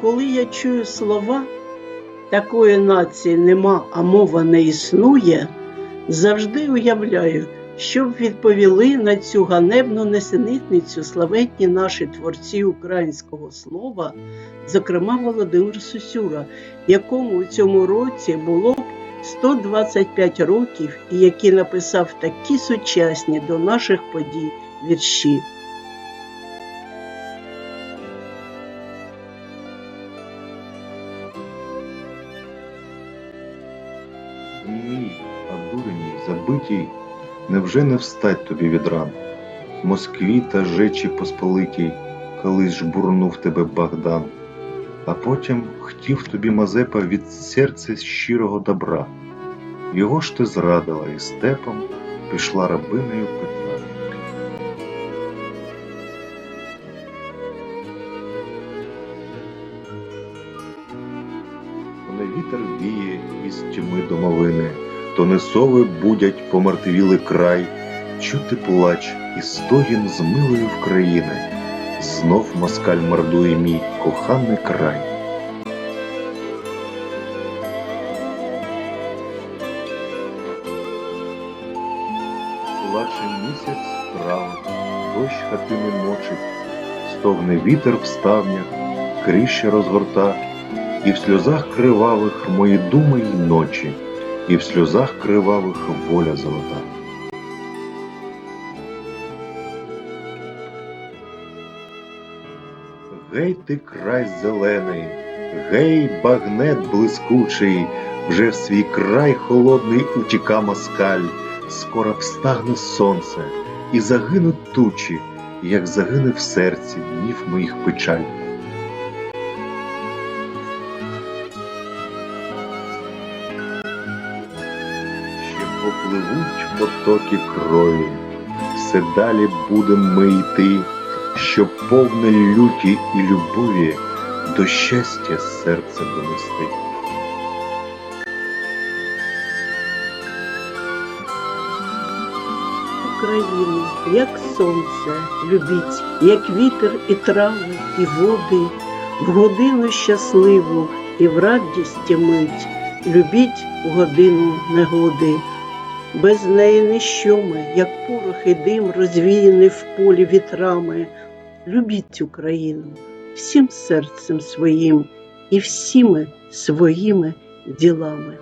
коли я чую слова, такої нації нема, а мова не існує, завжди уявляю, що б відповіли на цю ганебну несенітницю славетні наші творці українського слова, зокрема Володимир Сусюра, якому у цьому році було б 125 років і який написав такі сучасні до наших подій вірші. Німій, обуреній, забитій, невже не встать тобі від ран? Москві та Жечі Посполитій, колись бурнув тебе Богдан, а потім хотів тобі Мазепа від серця щирого добра. Його ж ти зрадила і степом пішла рабинею не вітер віє із тьми домовини, то не сови будять помертвілий край, чути плач і стогін з милої вкраїни. Знов москаль мордує мій коханий край. Плаче місяць справа, дощ хатини мочить, стогне вітер в ставнях, кріще розгорта, і в сльозах кривавих мої думи й ночі, і в сльозах кривавих воля золота. Гей ти край зелений, гей багнет блискучий, вже в свій край холодний утіка москаль, скоро встагне сонце, і загинуть тучі, як загине в серці днів моїх печаль. Ще попливуть потоки крові, все далі будем ми йти, щоб повне люті і любові до щастя серце донести. Україну, як сонце, любіть, як вітер і трави, і води, в годину щасливу і в радість мить, любіть в годину негоди. Без неї ніщо ми, як порох і дим, розвіяний в полі вітрами. Любіть Україну всім серцем своїм і всіми своїми ділами.